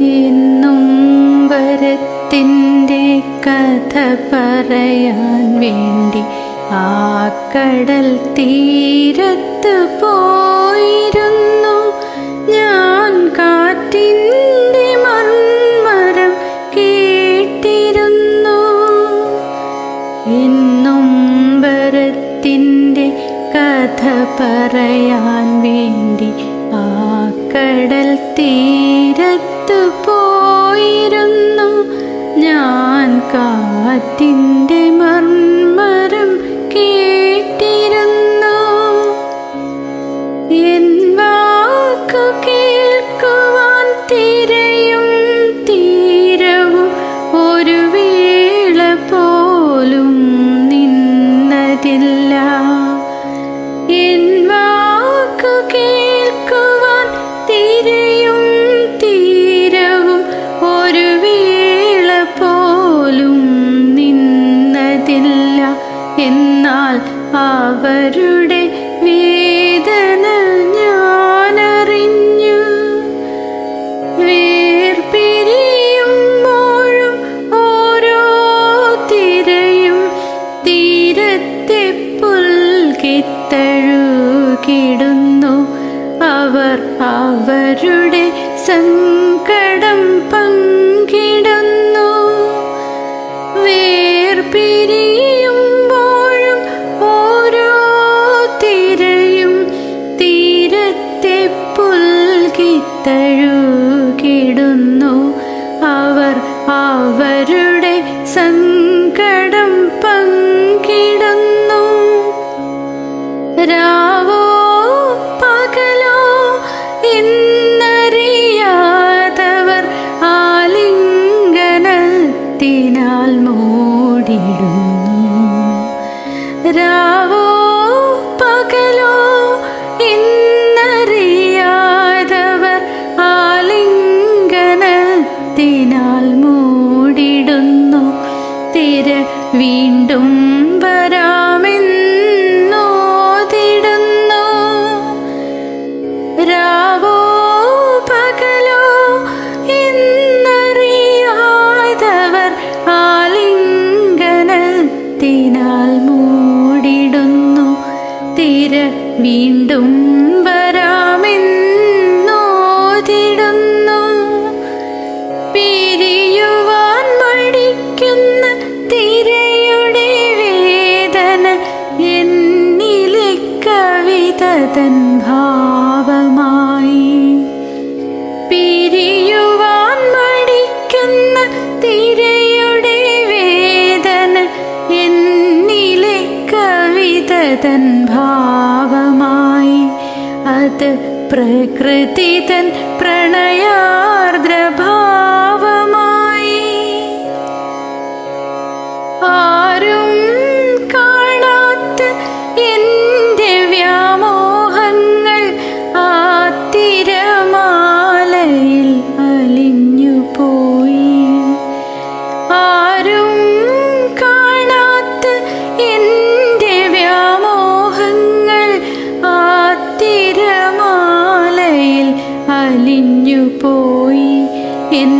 എന്നും വരത്തിന്റെ കഥ പറയാൻ വേണ്ടി ആ കടൽ തീരത്ത് പോയിരുന്നു. ഞാൻ കാറ്റിന്റെ മർമ്മരം കേട്ടിരുന്നു. എന്നും വരത്തിന്റെ കഥ പറയാൻ വേണ്ടി ആ കടൽ തീരത്ത് കാറ്റിന്റെ മർമ്മരം കേട്ടിരുന്നു. എൻ വാക്കു കേൾക്കുവാൻ തിരയും തീരവും ഒരു വേള പോലും നിന്നതില്ല അവരുടെ വേദന ഞാനറിഞ്ഞു. വേർപിരിയുമ്പോഴും ഓരോ തിരയും തീരത്തെ പുൽകിത്തഴുകിടുന്നു. അവർ അവരുടെ സങ്കടം പുൽകിത്തഴുകിടുന്നു അവർ അവരുടെ സങ്കടം വീണ്ടും വരാമെന്നോതിടുന്നു രാവോ പകലോ എന്നറിയാതവർ ആലിംഗനത്തിനാൽ മൂടിടുന്നു. തിര വീണ്ടും വരാമെന്നോതിടുന്നു തൻ ഭാവമായി പിരിയുവാൻ മടിക്കുന്ന തിരയുടെ വേദന എന്നിലെ കവിത തൻ ഭാവമായി അത് പ്രകൃതി തൻ പ്രണയാർദ്രഭാവമായി അലിഞ്ഞു പോയി എൻ